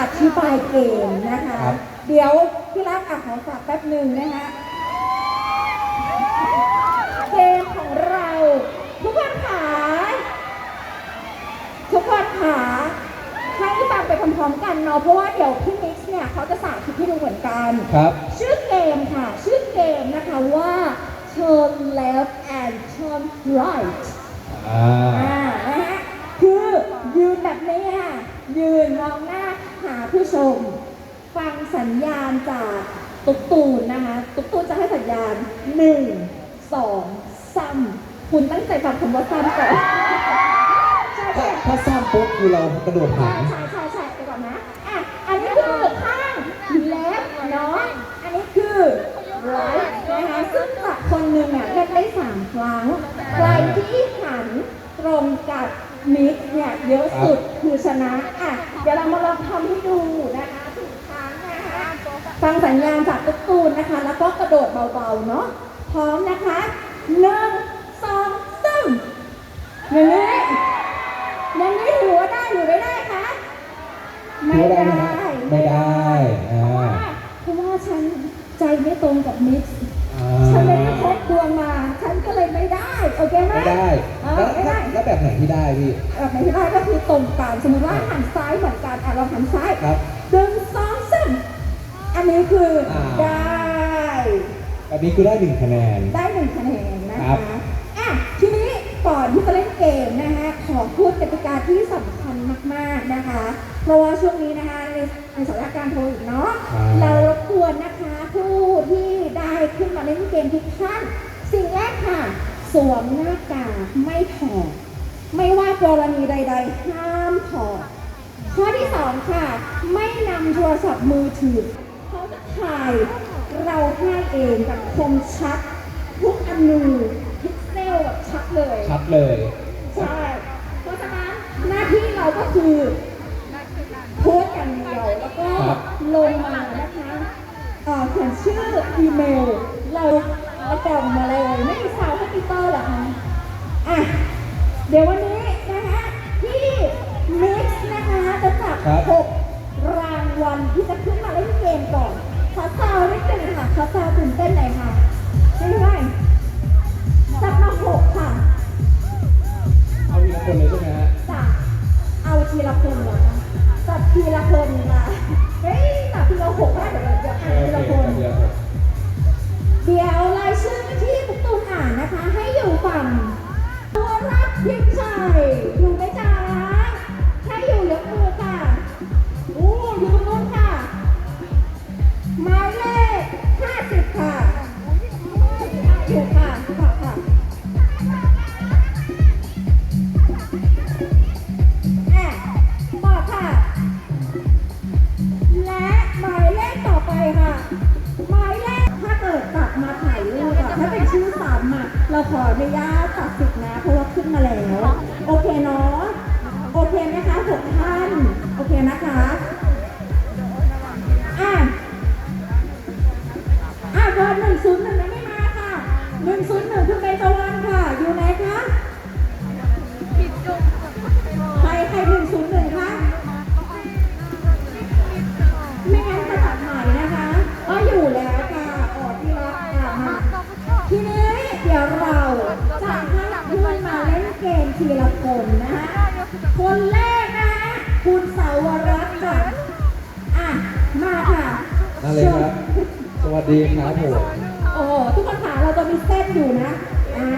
อธิบายเกมนะคะ ครับ เดี๋ยวพี่รักอะขอฝากแป๊บหนึ่งนะคะเกมของเรา ทุกคนขาทุกคนขาให้ฟังไปพร้อมๆกันเนาะเพราะว่าเดี๋ยวพี่มิกซ์เนี่ยเขาจะสาธิตให้ดูเหมือนกัน ครับ ชื่อเกมค่ะ ชื่อเกมนะคะว่า turn left and turn right อ่า อ่านะฮะคือยืนแบบนี้ค่ะยืนมองหน้าหาผู้ชม ฟังสัญญาณจากตุ๊กตูนนะคะ ตุ๊กตูนจะให้สัญญาณหนึ่งสองซ้ำคุณตั้งใจฟังคำว่าซ้ำก่อนใช่ถ้าใช่ถ้าซ้ำปุ๊บคือเรากระโดดใช่หาง ใช่ใช่ใช่ไปก่อนนะ อะ อันนี้คือข้าง left เนาะ อันนี้คือ right นะคะ ซึ่งจะคนหนึ่งอะเล่นได้สามครั้ง ใครที่หัน ตรงกับมิกเนี่ยเยอะสุดคือชนะอะเดี๋ยวเรามาลองทำให้ดูนะคะถึงครั้งนะคะฟังสัญญาณจากตุ๊กตูนนะคะ แล้วก็กระโดดเบาๆเนาะพร้อมนะคะหนึ่งสองสามอย่างนี้อย่างนี้ถือว่าได้หรือไม่ได้คะไม่ถือว่าได้ได้ไหมฮะไม่ได้อ่าเพราะว่าฉันใจไม่ตรงกับมิกซ์อ่า ฉันไม่ได้พกดวงมา ฉันก็เลยไม่ได้ โอเคไหมไม่ได้เออแล้วไม่ได้แล้วแบบไหนที่ได้พี่ แบบไหนที่ได้ก็คือตรงกันสมมติว่าหันซ้ายเหมือนกันอะเราหันซ้ายครับหนึ่งสองสามอันนี้คืออา ได้ แบบนี้คือได้หนึ่งคะแนน ได้หนึ่งคะแนนนะครัคะบ อะทีนี้ก่อนที่จะเล่นเกมนะคะ ขอพูดกติกาที่สำคัญมากๆนะคะ เพราะว่าช่วงนี้นะคะในในสถานการณ์โควิดเนาะ เรารบกวนนะคะผู้ที่ได้ขึ้ นมาเล่นเกมทุกท่าน สิ่งแรกค่ะ สวมหน้ากากไม่ถอดไม่ว่ากรณีใด ๆ ห้ามถอดข้อที่สองค่ะ ไม่นำโทรศัพท์มือถือเขาจะถ่ายเราให้เองแบบคมชัด ทุกอนูพิกเซลแบบชัดเลยชัดเลย ใช่เพราะฉะนั้นหน้าที่เราก็คือโพสต์อย่างเดียวแล้วก็ครับลงมานะคะเอ่อเขียนชื่ออีเมล เราเรากล่องมาเลยไม่มีซาวด์ให้ปีเตอร์เหรอคะอะเดี๋ยววันนี้นะคะที่มิกซ์นะคะจะจับครับหกรางวัลที่จะขึ้นมาเล่นเกมก่อนขอซาวด์นิดนึงค่ะขอซาวด์ตื่นเต้นหน่อยค่ะไม่เป็นไรจับมาหกค่ะเอาทีละคนเลยใช่ไหมฮะจับเอาทีละคนเหรอคะจับทีละคนมา เราขออนุญาตตัดสิทธิ์นะเพราะว่าขึ้นมาแล้ว โอเคเนาะ โอเคไหมคะหกท่าน โอเคนะคะอะ ทีละคนนะคะคนแรกนะคะคุณเสาวรัตน์ค่ะอะมาค่ะนั่นเลยครับ สวัสดีครับผม โอ้โหทุกคนค่ะเราจะมีเส้นอยู่นะอ่า